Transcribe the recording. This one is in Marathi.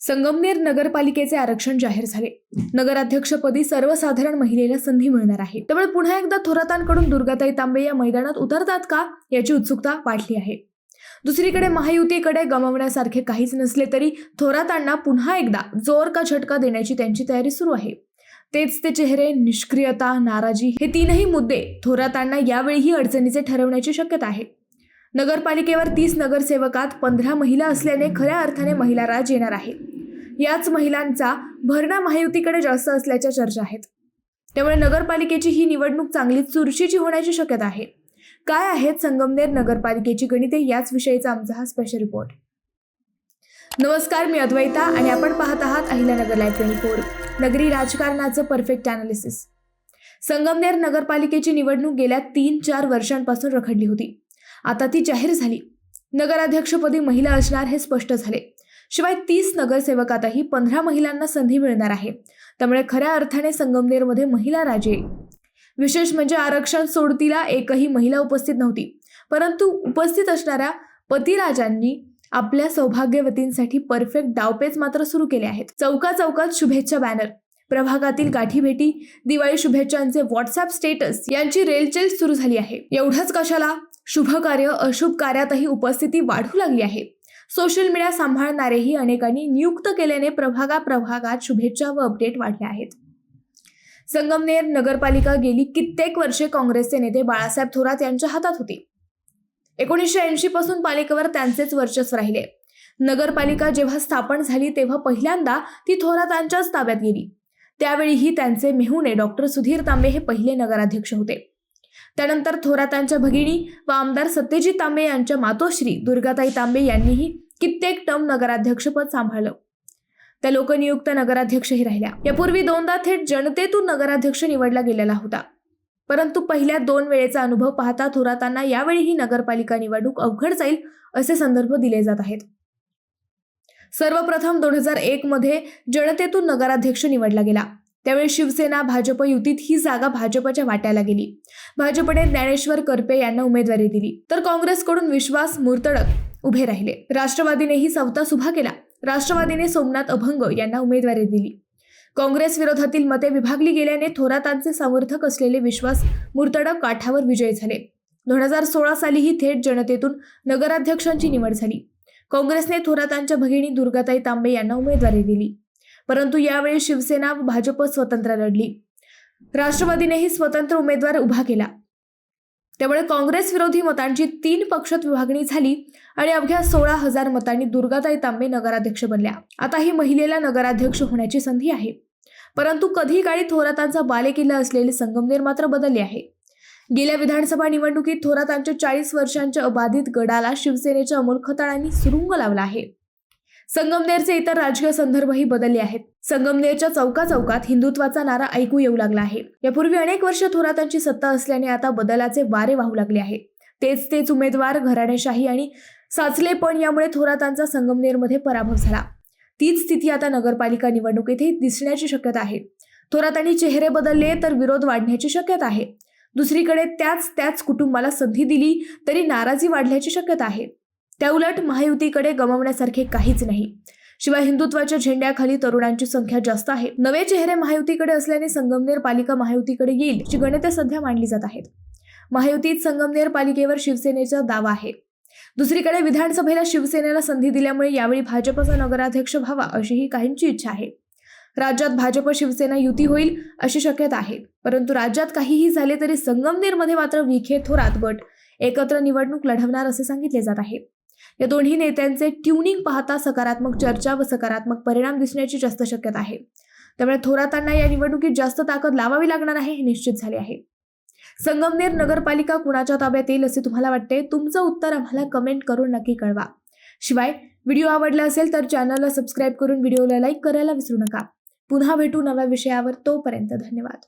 संगमनेर नगरपालिकेचे आरक्षण जाहीर झाले. नगराध्यक्षपदी सर्वसाधारण महिलेला संधी मिळणार आहे. त्यामुळे पुन्हा एकदा थोरातांकडून दुर्गाताई तांबे या मैदानात उतरतात का याची उत्सुकता वाढली आहे. दुसरीकडे महायुतीकडे गमावण्यासारखे काहीच नसले तरी थोरातांना पुन्हा एकदा जोर का झटका देण्याची त्यांची तयारी सुरू आहे. तेच ते चेहरे निष्क्रियता नाराजी हे तीनही मुद्दे थोरातांना यावेळीही अडचणीचे ठरवण्याची शक्यता आहे. नगरपालिकेवर तीस नगरसेवकात पंधरा महिला असल्याने खऱ्या अर्थाने महिला राज येणार आहे. याच महिलांचा भरणा महायुतीकडे जास्त असल्याच्या चर्चा आहेत. त्यामुळे नगरपालिकेची ही निवडणूक चांगली चुरशीची होण्याची शक्यता आहे. काय आहेत संगमनेर नगरपालिकेची गणिते याच विषयीचा आमचा हा स्पेशल रिपोर्ट नमस्कार मी अद्वैता आणि आपण पाहत आहात अहिल्यानगर लाईव्ह ट्वेंटी फोर नगरी राजकारणाचं परफेक्ट अनालिसिस संगमनेर नगरपालिकेची निवडणूक गेल्या तीन चार वर्षांपासून रखडली होती. आता ती जाहीर झाली. नगराध्यक्षपदी महिला असणार हे स्पष्ट झाले. शिवाय तीस नगरसेवकातही पंधरा महिलांना संधी मिळणार आहे. त्यामुळे खऱ्या अर्थाने संगमनेरमध्ये महिला राजे. विशेष म्हणजे आरक्षण सोडतीला एकही महिला उपस्थित नव्हती. परंतु उपस्थित असणाऱ्या पतिराजांनी आपल्या सौभाग्यवतींसाठी परफेक्ट डावपेच मात्र सुरू केले आहेत. चौका चौकात शुभेच्छा बॅनर. प्रभागातील गाठीभेटी दिवाळी शुभेच्छांचे व्हॉट्सअप स्टेटस यांची रेलचेल सुरू झाली आहे. एवढंच कशाला? शुभ कार्य अशुभ कार्यातही उपस्थिती वाढू लागली आहे. सोशल मीडिया सांभाळणारेही अनेकांनी नियुक्त केल्याने प्रभागा प्रभागात शुभेच्छा व अपडेट वाढले आहेत. संगमनेर नगरपालिका गेली कित्येक वर्षे काँग्रेसचे नेते बाळासाहेब थोरात यांच्या हातात होती. एकोणीसशे ऐंशी पासून पालिकेवर त्यांचेच वर्चस्व राहिले. नगरपालिका जेव्हा स्थापन झाली तेव्हा पहिल्यांदा ती थोरातांच्याच ताब्यात गेली. त्यावेळीही त्यांचे मेहुणे डॉक्टर सुधीर तांबे हे पहिले नगराध्यक्ष होते. त्यानंतर थोरातांच्या भगिनी व आमदार सत्यजित तांबे यांच्या मातोश्री दुर्गाताई तांबे यांनीही कित्येक टर्म नगराध्यक्षपद सांभाळलं. त्या लोकनियुक्त नगराध्यक्षही राहिल्या. यापूर्वी दोनदा थेट जनतेतून नगराध्यक्ष निवडला गेलेला होता. परंतु पहिल्या दोन वेळेचा अनुभव पाहता थोरातांना यावेळीही नगरपालिका निवडणूक अवघड जाईल असे संदर्भ दिले जात आहेत. सर्वप्रथम दोन हजार एक मध्ये जनतेतून नगराध्यक्ष निवडला गेला. त्यावेळी शिवसेना भाजप युतीत ही जागा भाजपच्या वाट्याला गेली. भाजपने ज्ञानेश्वर करपे यांना उमेदवारी दिली. तर काँग्रेसकडून विश्वास मुर्तडक उभे राहिले. राष्ट्रवादीनेही सवता सुभा केला. राष्ट्रवादीने सोमनाथ अभंग यांना उमेदवारी दिली. काँग्रेस विरोधातील मते विभागली गेल्याने थोरातांचे समर्थक असलेले विश्वास मुर्तडक काठावर विजयी झाले. दोन हजार सोळा सालीही थेट जनतेतून नगराध्यक्षांची निवड झाली. काँग्रेसने थोरातांच्या भगिनी दुर्गाताई तांबे यांना उमेदवारी दिली. परंतु यावेळी शिवसेना व भाजप स्वतंत्र लढली. राष्ट्रवादीनेही स्वतंत्र उमेदवार उभा केला. त्यामुळे काँग्रेस विरोधी मतांची तीन पक्षात विभागणी झाली आणि अवघ्या सोळा हजार मतांनी दुर्गाताई तांबे नगराध्यक्ष बनल्या. आता ही महिलेला नगराध्यक्ष होण्याची संधी आहे. परंतु कधी काळी थोरातांचा बालेकिल्ला असलेले संगमनेर मात्र बदलले आहे. गेल्या विधानसभा निवडणुकीत थोरातांच्या चाळीस वर्षांच्या अबाधित गडाला शिवसेनेच्या अमोल खताळांनी सुरुंग लावला आहे. संगमनेरचे इतर राजकीय संदर्भही बदलले आहेत. संगमनेरच्या चौका चौकात हिंदुत्वाचा नारा ऐकू येऊ लागला आहे. यापूर्वी अनेक वर्ष थोरातांची सत्ता असल्याने आता बदलाचे वारे वाहू लागले आहे. तेच तेच उमेदवार घराणेशाही आणि साचलेपण यामुळे थोरातांचा संगमनेरमध्ये पराभव झाला. तीच स्थिती आता नगरपालिका निवडणुकीतही दिसण्याची शक्यता आहे. थोरातांनी चेहरे बदलले तर विरोध वाढण्याची शक्यता आहे. दुसरीकडे त्याच त्याच कुटुंबाला संधी दिली तरी नाराजी वाढल्याची शक्यता आहे. त्याउलट महायुतीकडे गमावण्यासारखे काहीच नाही. शिवाय हिंदुत्वाच्या झेंड्याखाली तरुणांची संख्या जास्त आहे. नवे चेहरे महायुतीकडे असल्याने संगमनेर पालिका महायुतीकडे येईल अशी गणिते सध्या मांडली जात आहेत. महायुतीत संगमनेर पालिकेवर शिवसेनेचा दावा आहे. दुसरीकडे विधानसभेला शिवसेनेला संधी दिल्यामुळे यावेळी भाजपचा नगराध्यक्ष व्हावा अशीही काहींची इच्छा आहे. राज्यात भाजप शिवसेना युती होईल अशी शक्यता आहे. परंतु राज्यात काहीही झाले तरी संगमनेरमध्ये मात्र विखे थोरात गट एकत्र निवडणूक लढवणार असे सांगितले जात आहे. या दोन्ही नेत्यांचे ट्युनिंग पाहता सकारात्मक चर्चा व सकारात्मक परिणाम दिसण्याची जास्त शक्यता आहे. त्यामुळे थोरातांना या निवडणुकीत जास्त ताकद लावावी लागणार आहे हे निश्चित झाले आहे. संगमनेर नगरपालिका कुणाच्या ताब्यात येईल असे तुम्हाला वाटते? तुमचं उत्तर आम्हाला कमेंट करून नक्की कळवा. शिवाय व्हिडिओ आवडला असेल तर चॅनलला सबस्क्राईब करून व्हिडिओला लाईक करायला विसरू नका. पुन्हा भेटू नव्या विषयावर तोपर्यंत धन्यवाद.